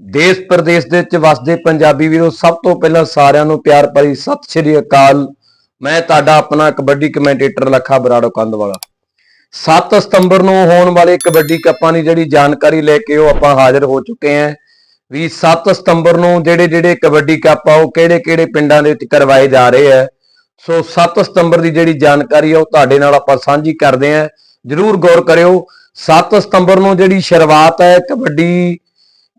ਦੇਸ਼ ਪ੍ਰਦੇਸ਼ ਦੇ ਵਿੱਚ ਵਸਦੇ ਪੰਜਾਬੀ ਵੀਰੋ, ਸਭ ਤੋਂ ਪਹਿਲਾਂ ਸਾਰਿਆਂ ਨੂੰ ਪਿਆਰ ਭਰੀ ਸਤਿ ਸ਼੍ਰੀ ਅਕਾਲ। ਮੈਂ ਤੁਹਾਡਾ ਆਪਣਾ ਕਬੱਡੀ ਕਮੈਂਟੇਟਰ ਲੱਖਾ ਬਰਾੜੋ ਕੰਦਵਾਲਾ 7 ਸਤੰਬਰ ਨੂੰ ਹੋਣ ਵਾਲੇ ਕਬੱਡੀ ਕੱਪਾਂ ਦੀ ਜਿਹੜੀ ਜਾਣਕਾਰੀ ਲੈ ਕੇ ਉਹ ਆਪਾਂ ਹਾਜ਼ਰ ਹੋ ਚੁੱਕੇ ਹਾਂ। ਵੀ 7 ਸਤੰਬਰ ਨੂੰ ਜਿਹੜੇ ਜਿਹੜੇ ਕਬੱਡੀ ਕੱਪ ਆ, ਉਹ ਕਿਹੜੇ ਕਿਹੜੇ ਪਿੰਡਾਂ ਦੇ ਵਿੱਚ ਕਰਵਾਏ ਜਾ ਰਹੇ ਆ। ਸੋ 7 ਸਤੰਬਰ ਦੀ ਜਿਹੜੀ ਜਾਣਕਾਰੀ ਆ, ਉਹ ਤੁਹਾਡੇ ਨਾਲ ਆਪਾਂ ਸਾਂਝੀ ਕਰਦੇ ਹਾਂ। ਜਰੂਰ ਗੌਰ ਕਰਿਓ 7 ਸਤੰਬਰ ਨੂੰ ਜਿਹੜੀ ਸ਼ੁਰੂਆਤ ਹੈ ਕਬੱਡੀ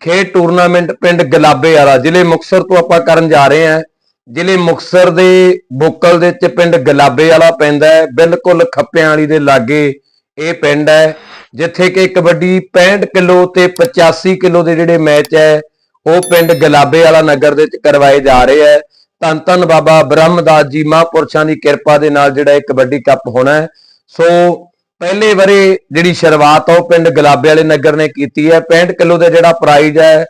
ਖੇਡ ਟੂਰਨਾਮੈਂਟ ਪਿੰਡ ਗਲਾਬੇ ਵਾਲਾ, ਜ਼ਿਲ੍ਹੇ ਮੁਕਤਸਰ ਤੋਂ ਆਪਾਂ ਕਰਨ ਜਾ ਰਹੇ ਹਾਂ। ਜ਼ਿਲ੍ਹੇ ਮੁਕਤਸਰ ਦੇ ਬੋਕਲ ਦੇ ਵਿੱਚ ਪਿੰਡ ਗਲਾਬੇ ਵਾਲਾ ਪੈਂਦਾ ਹੈ। ਬਿਲਕੁਲ ਖੱਪਿਆਂ ਵਾਲੀ ਦੇ ਲਾਗੇ ਇਹ ਪਿੰਡ ਹੈ, ਜਿੱਥੇ ਕਿ ਕਬੱਡੀ 65 ਕਿਲੋ ਤੇ 85 ਕਿਲੋ ਦੇ ਜਿਹੜੇ ਮੈਚ ਹੈ, ਉਹ ਪਿੰਡ ਗਲਾਬੇ ਵਾਲਾ ਨਗਰ ਦੇ ਵਿੱਚ ਕਰਵਾਏ ਜਾ ਰਹੇ ਹੈ। ਧੰਨ ਧੰਨ ਬਾਬਾ ਬ੍ਰਹਮਦਾਸ ਜੀ ਮਹਾਂਪੁਰਸ਼ਾਂ ਦੀ ਕਿਰਪਾ ਦੇ ਨਾਲ ਜਿਹੜਾ ਇਹ ਕਬੱਡੀ ਕੱਪ ਹੋਣਾ ਹੈ। ਸੋ ਪਹਿਲੇ ਵਰੇ ਜਿਹੜੀ ਸ਼ੁਰੂਆਤ ਉਹ ਪਿੰਡ ਗਲਾਬੇ ਵਾਲੇ ਨਗਰ ਨੇ ਕੀਤੀ ਹੈ। 65 ਕਿਲੋ ਦਾ ਜਿਹੜਾ ਪ੍ਰਾਈਜ਼ ਹੈ,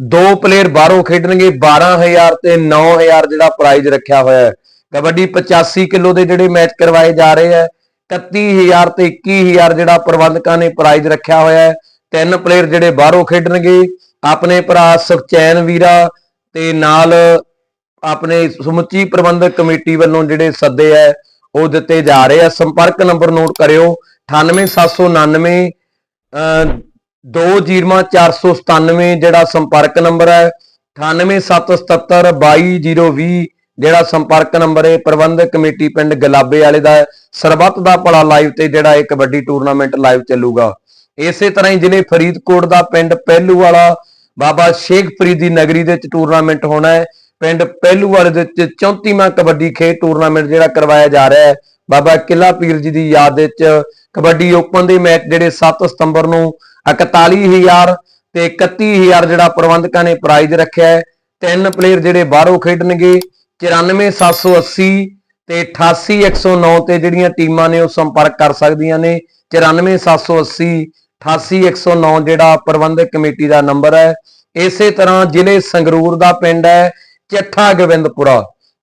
ਦੋ ਪਲੇਅਰ ਬਾਹਰੋਂ ਖੇਡਣਗੇ 12000 ਤੇ 9000 ਜਿਹੜਾ ਪ੍ਰਾਈਜ਼ ਰੱਖਿਆ ਹੋਇਆ ਹੈ। ਕਬੱਡੀ 85 ਕਿਲੋ ਦੇ ਜਿਹੜੇ ਮੈਚ ਕਰਵਾਏ ਜਾ ਰਹੇ ਹੈ 31000 ਤੇ 21000 ਜਿਹੜਾ ਪ੍ਰਬੰਧਕਾਂ ਨੇ ਪ੍ਰਾਈਜ਼ ਰੱਖਿਆ ਹੋਇਆ ਹੈ। ਤਿੰਨ ਪਲੇਅਰ ਜਿਹੜੇ ਬਾਹਰੋਂ ਖੇਡਣਗੇ, ਆਪਣੇ ਭਰਾ ਸੁਖਚੈਨ ਵੀਰਾ ਤੇ ਨਾਲ ਆਪਣੇ ਸਮੁੱਚੀ ਪ੍ਰਬੰਧਕ ਕਮੇਟੀ ਵੱਲੋਂ ਜਿਹੜੇ ਸੱਦੇ ਹੈ, ਉਹ ਦਿੱਤੇ ਜਾ ਰਹੇ ਆ ਸੰਪਰਕ ਨੰਬਰ ਨੋਟ ਕਰਿਓ 98799 ਅਹ 200497 ਜਿਹੜਾ ਸੰਪਰਕ ਨੰਬਰ ਹੈ 9877722020 ਜਿਹੜਾ ਸੰਪਰਕ ਨੰਬਰ ਹੈ ਪ੍ਰਬੰਧਕ ਕਮੇਟੀ ਪਿੰਡ ਗਲਾਬੇ ਵਾਲੇ ਦਾ ਸਰਬੱਤ ਦਾ ਭਲਾ ਲਾਈਵ ਤੇ ਜਿਹੜਾ ਇਹ ਕਬੱਡੀ ਟੂਰਨਾਮੈਂਟ ਲਾਈਵ ਚੱਲੂਗਾ। ਇਸੇ ਤਰ੍ਹਾਂ ਹੀ ਜ਼ਿਲ੍ਹੇ ਫਰੀਦਕੋਟ ਦਾ ਪਿੰਡ ਪਹਿਲੂ ਵਾਲਾ, ਬਾਬਾ ਸ਼ੇਖ ਫਰੀਦ ਦੀ ਨਗਰੀ ਦੇ ਵਿੱਚ ਟੂਰਨਾਮੈਂਟ ਹੋਣਾ ਹੈ। ਪਿੰਡ ਪਹਿਲੂ ਵਾਲੇ ਦੇ ਵਿੱਚ 34ਵਾਂ ਕਬੱਡੀ ਖੇਡ ਟੂਰਨਾਮੈਂਟ ਜਿਹੜਾ ਕਰਵਾਇਆ ਜਾ ਰਿਹਾ ਹੈ। ਬਾਬਾ ਕਿਲਾ ਪੀਰ ਜੀ ਦੀ ਯਾਦ ਵਿੱਚ ਕਬੱਡੀ ਓਪਨ ਦੇ ਮੈਚ ਜਿਹੜੇ 7 ਸਤੰਬਰ ਨੂੰ 41000 ਤੇ 31000 ਜਿਹੜਾ ਪ੍ਰਬੰਧਕਾਂ ਨੇ ਪ੍ਰਾਈਜ਼ ਰੱਖਿਆ ਹੈ, ਤਿੰਨ ਪਲੇਅਰ ਜਿਹੜੇ ਬਾਹਰੋਂ ਖੇਡਣਗੇ 94780 ਤੇ 88109 ਤੇ ਜਿਹੜੀਆਂ ਟੀਮਾਂ ਨੇ ਉਹ ਸੰਪਰਕ ਕਰ ਸਕਦੀਆਂ ਨੇ 94780 88109 ਜਿਹੜਾ ਪ੍ਰਬੰਧਕ ਕਮੇਟੀ ਦਾ ਨੰਬਰ ਹੈ। ਇਸੇ ਤਰ੍ਹਾਂ ਜ਼ਿਲ੍ਹੇ ਸੰਗਰੂਰ ਦਾ ਪਿੰਡ ਹੈ, ਚੱਠਾ ਗੋਬਿੰਦਪੁਰਾ।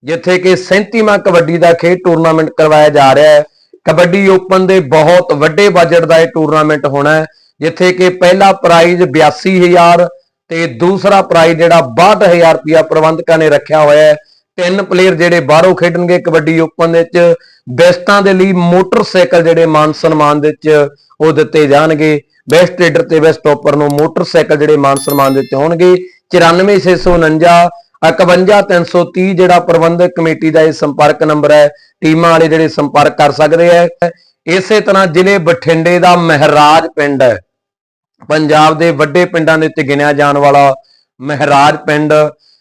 ਜਿੱਥੇ ਕਿ 37ਵਾਂ ਕਬੱਡੀ ਦਾ ਖੇਡ ਟੂਰਨਾਮੈਂਟ ਕਰਵਾਇਆ ਜਾ ਰਿਹਾ ਹੈ। ਕਬੱਡੀ ਓਪਨ ਦੇ ਬਹੁਤ ਵੱਡੇ ਬਜਟ ਦਾ ਇਹ ਟੂਰਨਾਮੈਂਟ ਹੋਣਾ ਹੈ, ਜਿੱਥੇ ਕਿ ਪਹਿਲਾ ਪ੍ਰਾਈਜ਼ 82000 ਤੇ ਦੂਸਰਾ ਪ੍ਰਾਈਜ਼ ਜਿਹੜਾ 62000 ਰੁਪਇਆ ਪ੍ਰਬੰਧਕਾਂ ਨੇ ਰੱਖਿਆ ਹੋਇਆ ਹੈ। ਤਿੰਨ ਪਲੇਅਰ ਜਿਹੜੇ ਬਾਹਰੋਂ ਖੇਡਣਗੇ ਕਬੱਡੀ ਓਪਨ ਦੇ ਵਿੱਚ, ਬੈਸਟਾਂ ਦੇ ਲਈ ਮੋਟਰਸਾਈਕਲ ਜਿਹੜੇ ਮਾਨ ਸਨਮਾਨ ਦੇ ਵਿੱਚ ਉਹ ਦਿੱਤੇ ਜਾਣਗੇ। ਬੈਸਟ ਰੇਡਰ ਤੇ ਬੈਸਟ ਟੋਪਰ ਨੂੰ ਮੋਟਰਸਾਈਕਲ ਜਿਹੜੇ ਮਾਨ ਸਨਮਾਨ ਦੇ ਵਿੱਚ ਹੋਣਗੇ। 94649 51330 ਜਿਹੜਾ ਪ੍ਰਬੰਧਕ ਕਮੇਟੀ ਦਾ ਇਹ ਸੰਪਰਕ ਨੰਬਰ ਹੈ ਟੀਮਾਂ ਵਾਲੇ ਜਿਹੜੇ ਸੰਪਰਕ ਕਰ ਸਕਦੇ ਹੈ। ਇਸੇ ਤਰ੍ਹਾਂ ਜ਼ਿਲ੍ਹੇ ਬਠਿੰਡੇ ਦਾ ਮਹਿਰਾਜ ਪਿੰਡ ਹੈ। ਪੰਜਾਬ ਦੇ ਵੱਡੇ ਪਿੰਡਾਂ ਦੇ ਉੱਤੇ ਗਿਣਿਆ ਜਾਣ ਵਾਲਾ ਮਹਿਰਾਜ ਪਿੰਡ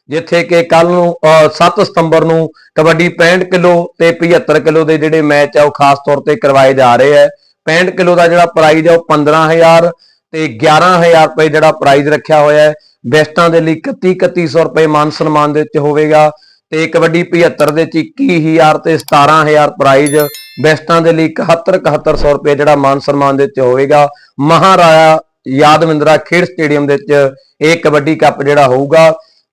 ਜਿੱਥੇ ਕਿ ਕੱਲ ਨੂੰ ਅਹ, 7 ਸਤੰਬਰ ਨੂੰ ਕਬੱਡੀ 65 ਕਿਲੋ ਤੇ 75 ਕਿਲੋ ਦੇ ਜਿਹੜੇ ਮੈਚ ਆ ਉਹ ਖਾਸ ਤੌਰ ਤੇ ਕਰਵਾਏ ਜਾ ਰਹੇ ਹੈ। 65 ਕਿਲੋ ਦਾ ਜਿਹੜਾ ਪ੍ਰਾਈਜ਼ ਹੈ ਉਹ 15000 ਤੇ 11000 ਰੁਪਏ ਜਿਹੜਾ ਪ੍ਰਾਈਜ਼ ਰੱਖਿਆ ਹੋਇਆ ਹੈ। ਬੈਸਟਾਂ ਦੇ ਲਈ 31 3100 ਰੁਪਏ ਮਾਨ ਸਨਮਾਨ ਦੇ ਵਿੱਚ ਹੋਵੇਗਾ ਤੇ ਕਬੱਡੀ 75 ਦੇ ਵਿੱਚ 21000 ਤੇ 17000 ਪ੍ਰਾਈਜ਼ ਬੈਸਟਾਂ ਦੇ ਲਈ 71 7100 ਰੁਪਏ ਜਿਹੜਾ ਮਾਨ ਸਨਮਾਨ ਦੇ ਵਿੱਚ ਹੋਵੇਗਾ। ਮਹਾਰਾਜਾ ਯਾਦਵਿੰਦਰਾ ਖੇਡ ਸਟੇਡੀਅਮ ਦੇ ਵਿੱਚ ਇਹ ਕਬੱਡੀ ਕੱਪ ਜਿਹੜਾ ਹੋਊਗਾ।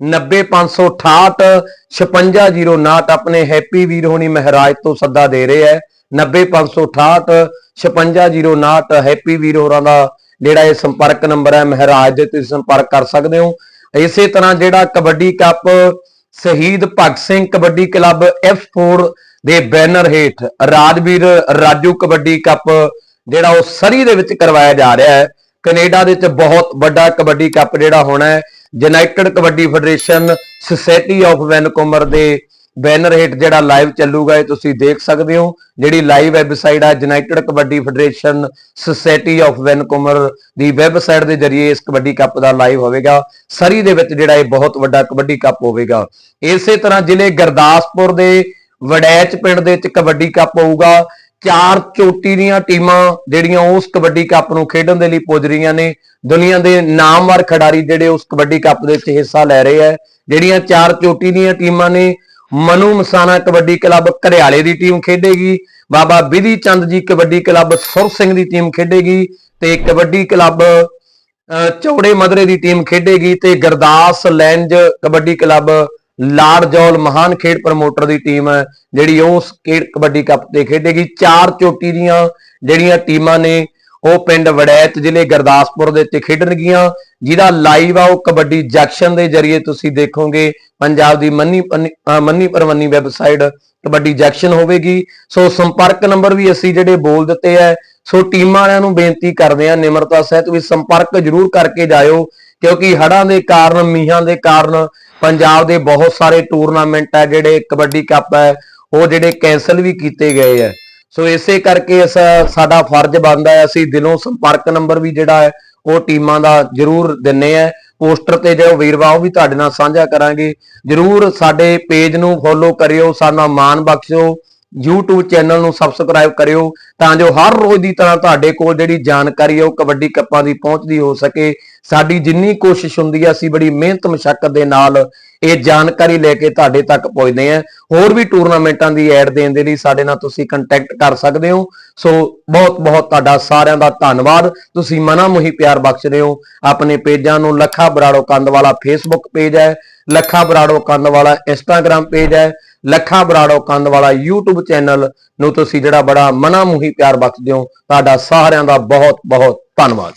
90568 56059 ਆਪਣੇ ਹੈਪੀ ਵੀਰ ਹੋਣੀ ਮਹਾਰਾਜ ਤੋਂ ਸੱਦਾ ਦੇ ਰਹੇ ਹੈ। 90568 56059 ਹੈਪੀ ਵੀਰ ਹੋਰਾਂ ਦਾ ਜਿਹੜਾ ਇਹ ਸੰਪਰਕ ਨੰਬਰ ਹੈ, ਮਹਾਰਾਜ ਦੇ ਤੁਸੀਂ ਸੰਪਰਕ ਕਰ ਸਕਦੇ ਹੋ। ਇਸੇ ਤਰ੍ਹਾਂ ਜਿਹੜਾ ਕਬੱਡੀ ਕੱਪ, ਸ਼ਹੀਦ ਭਗਤ ਸਿੰਘ ਕਬੱਡੀ ਕਲੱਬ F4 ਦੇ ਬੈਨਰ ਹੇਠ ਰਾਜਵੀਰ ਰਾਜੂ ਕਬੱਡੀ ਕੱਪ, ਜਿਹੜਾ ਉਹ ਸਰੀ ਦੇ ਵਿੱਚ ਕਰਵਾਇਆ ਜਾ ਰਿਹਾ ਹੈ। ਕੈਨੇਡਾ ਦੇ ਵਿੱਚ ਬਹੁਤ ਵੱਡਾ ਕਬੱਡੀ ਕੱਪ ਜਿਹੜਾ ਹੋਣਾ ਹੈ, united kabaddi federation, society of Vancouver ਦੇ ਬੈਨਰ ਹੇਠ ਜਿਹੜਾ ਲਾਈਵ ਚੱਲੂਗਾ ਇਹ ਤੁਸੀਂ ਦੇਖ ਸਕਦੇ ਹੋ। ਜਿਹੜੀ ਲਾਈਵ ਵੈਬਸਾਈਟ ਹੈ united kabaddi federation society of Vancouver the website ਦੇ ਜ਼ਰੀਏ ਇਸ ਕਬੱਡੀ ਕੱਪ ਦਾ ਲਾਈਵ ਹੋਵੇਗਾ। ਸਰੀ ਦੇ ਵਿੱਚ ਜਿਹੜਾ ਇਹ ਬਹੁਤ ਵੱਡਾ ਕਬੱਡੀ ਕੱਪ ਹੋਵੇਗਾ। ਇਸੇ ਤਰ੍ਹਾਂ ਜ਼ਿਲ੍ਹੇ ਗੁਰਦਾਸਪੁਰ ਦੇ ਵੜੈਚ ਪਿੰਡ ਦੇ ਵਿੱਚ ਕਬੱਡੀ ਕੱਪ ਹੋਊਗਾ। ਚਾਰ ਚੋਟੀ ਦੀਆਂ ਟੀਮਾਂ ਜਿਹੜੀਆਂ ਉਸ ਕਬੱਡੀ ਕੱਪ ਨੂੰ ਖੇਡਣ ਦੇ ਲਈ ਪੁੱਜ ਰਹੀਆਂ ਨੇ। ਦੁਨੀਆ ਦੇ ਨਾਮਵਰ ਖਿਡਾਰੀ ਜਿਹੜੇ ਉਸ ਕਬੱਡੀ ਕੱਪ ਦੇ ਵਿੱਚ ਹਿੱਸਾ ਲੈ ਰਹੇ ਆ। ਜਿਹੜੀਆਂ ਚਾਰ ਚੋਟੀ ਦੀਆਂ ਟੀਮਾਂ ਨੇ ਮਨੂ ਮਸਾਨਾ ਕਬੱਡੀ ਕਲੱਬ ਘਰਿਆਲੇ ਦੀ ਟੀਮ ਖੇਡੇਗੀ। ਬਾਬਾ ਵਿਧੀ ਚੰਦ ਜੀ ਕਬੱਡੀ ਕਲੱਬ ਸੁਰ ਸਿੰਘ ਦੀ ਟੀਮ ਖੇਡੇਗੀ ਤੇ ਕਬੱਡੀ ਕਲੱਬ ਅਹ, ਚੌੜੇ ਮਦਰੇ ਦੀ ਟੀਮ ਖੇਡੇਗੀ ਤੇ ਗਰਦਾਸ ਲੈਂਜ ਕਬੱਡੀ ਕਲੱਬ ਲਾੜ ਜੌਲ ਮਹਾਨ ਖੇਡ ਪ੍ਰਮੋਟਰ ਦੀ ਟੀਮ ਹੈ ਜਿਹੜੀ ਉਹ ਖੇਡ ਕਬੱਡੀ ਕੱਪ ਤੇ ਖੇਡੇਗੀ। ਚਾਰ ਚੋਟੀ ਦੀਆਂ ਜਿਹੜੀਆਂ ਟੀਮਾਂ ਨੇ ਉਹ ਪਿੰਡ ਵੜੈਤ ਜ਼ਿਲ੍ਹੇ ਗੁਰਦਾਸਪੁਰ ਦੇ ਵਿੱਚ ਖੇਡਣਗੀਆਂ ਜਿਹਦਾ ਲਾਈਵ ਆ, ਉਹ ਕਬੱਡੀ ਜੰਕਸ਼ਨ ਦੇ ਜ਼ਰੀਏ ਤੁਸੀਂ ਦੇਖੋਗੇ। ਪੰਜਾਬ ਦੀ ਮੰਨੀ ਪੰਨੀ- ਮੰਨੀ ਪਰਵੰਨੀ ਵੈਬਸਾਈਟ ਕਬੱਡੀ ਜੰਕਸ਼ਨ ਹੋਵੇਗੀ। ਸੋ ਸੰਪਰਕ ਨੰਬਰ ਵੀ ਅਸੀਂ ਜਿਹੜੇ ਬੋਲ ਦਿੱਤੇ ਐ ਸੋ ਟੀਮਾਂ ਵਾਲਿਆਂ ਨੂੰ ਬੇਨਤੀ ਕਰਦੇ ਆ, ਨਿਮਰਤਾ ਸਹਿਤ ਵੀ ਸੰਪਰਕ ਜ਼ਰੂਰ ਕਰਕੇ ਜਾਇਓ, ਕਿਉਂਕਿ ਹੜ੍ਹਾਂ ਦੇ ਕਾਰਨ, ਮੀਂਹਾਂ ਦੇ ਕਾਰਨ ਪੰਜਾਬ ਦੇ ਬਹੁਤ ਸਾਰੇ ਟੂਰਨਾਮੈਂਟ ਹੈ ਜਿਹੜੇ ਕਬੱਡੀ ਕੱਪ ਹੈ ਉਹ ਜਿਹੜੇ ਕੈਨਸਲ ਵੀ ਕੀਤੇ ਗਏ ਹੈ ਸੋ ਇਸੇ ਕਰਕੇ ਇਸ ਸਾਡਾ ਫਰਜ਼ ਬਣਦਾ ਹੈ, ਅਸੀਂ ਦਿਲੋਂ ਸੰਪਰਕ ਨੰਬਰ ਵੀ ਜਿਹੜਾ ਹੈ, ਉਹ ਟੀਮਾਂ ਦਾ ਜ਼ਰੂਰ ਦਿੰਨੇ ਆ। ਪੋਸਟਰ ਤੇ ਜਿਹੜਾ ਵੀਰਵਾ ਉਹ ਵੀ ਤੁਹਾਡੇ ਨਾਲ ਸਾਂਝਾ ਕਰਾਂਗੇ। ਜ਼ਰੂਰ ਸਾਡੇ ਪੇਜ ਨੂੰ ਫੋਲੋ ਕਰਿਓ, ਸਾਡਾ ਮਾਣ ਬਖਸ਼ਿਓ। YouTube ਚੈਨਲ ਨੂੰ ਸਬਸਕ੍ਰਾਈਬ ਕਰਿਓ ਤਾਂ ਜੋ ਹਰ ਰੋਜ਼ ਦੀ ਤਰ੍ਹਾਂ ਤੁਹਾਡੇ ਕੋਲ ਜਿਹੜੀ ਜਾਣਕਾਰੀ ਹੈ ਉਹ ਕਬੱਡੀ ਕੱਪਾਂ ਦੀ ਪਹੁੰਚਦੀ ਹੋ ਸਕੇ। ਸਾਡੀ ਜਿੰਨੀ ਕੋਸ਼ਿਸ਼ ਹੁੰਦੀ ਹੈ ਅਸੀਂ ਬੜੀ ਮਿਹਨਤ ਮਸ਼ੱਕਤ ਦੇ ਨਾਲ ਇਹ ਜਾਣਕਾਰੀ ਲੈ ਕੇ ਤੁਹਾਡੇ ਤੱਕ ਪਹੁੰਚਦੇ ਹਾਂ ਹੋਰ ਵੀ ਟੂਰਨਾਮੈਂਟਾਂ ਦੀ ਐਡ ਦੇਣ ਦੇ ਲਈ ਸਾਡੇ ਨਾਲ ਤੁਸੀਂ ਕੰਟੈਕਟ ਕਰ ਸਕਦੇ ਹੋ। ਸੋ ਬਹੁਤ ਬਹੁਤ ਤੁਹਾਡਾ ਸਾਰਿਆਂ ਦਾ ਧੰਨਵਾਦ। ਤੁਸੀਂ ਮਨਾ ਮੁਹੀ ਪਿਆਰ ਰਹੇ ਹੋ। ਆਪਣੇ ਪੇਜਾਂ ਨੂੰ ਲੱਖਾ ਬਰਾੜੋ ਕੰਦ ਵਾਲਾ ਫੇਸਬੁੱਕ ਪੇਜ ਹੈ, ਲੱਖਾ ਬਰਾੜੋ ਕੰਦ ਵਾਲਾ ਇੰਸਟਾਗ੍ਰam ਪੇਜ ਹੈ। ਲੱਖਾ ਬਰਾੜੋ ਕੰਦ ਵਾਲਾ YouTube ਚੈਨਲ ਨੂੰ ਤੁਸੀਂ ਜਿਹੜਾ ਬੜਾ ਮਨਾਮੂਹੀ ਪਿਆਰ ਬਖਸ਼ਦੇ ਹੋ, ਤੁਹਾਡਾ ਸਾਰਿਆਂ ਦਾ ਬਹੁਤ ਬਹੁਤ ਧੰਨਵਾਦ।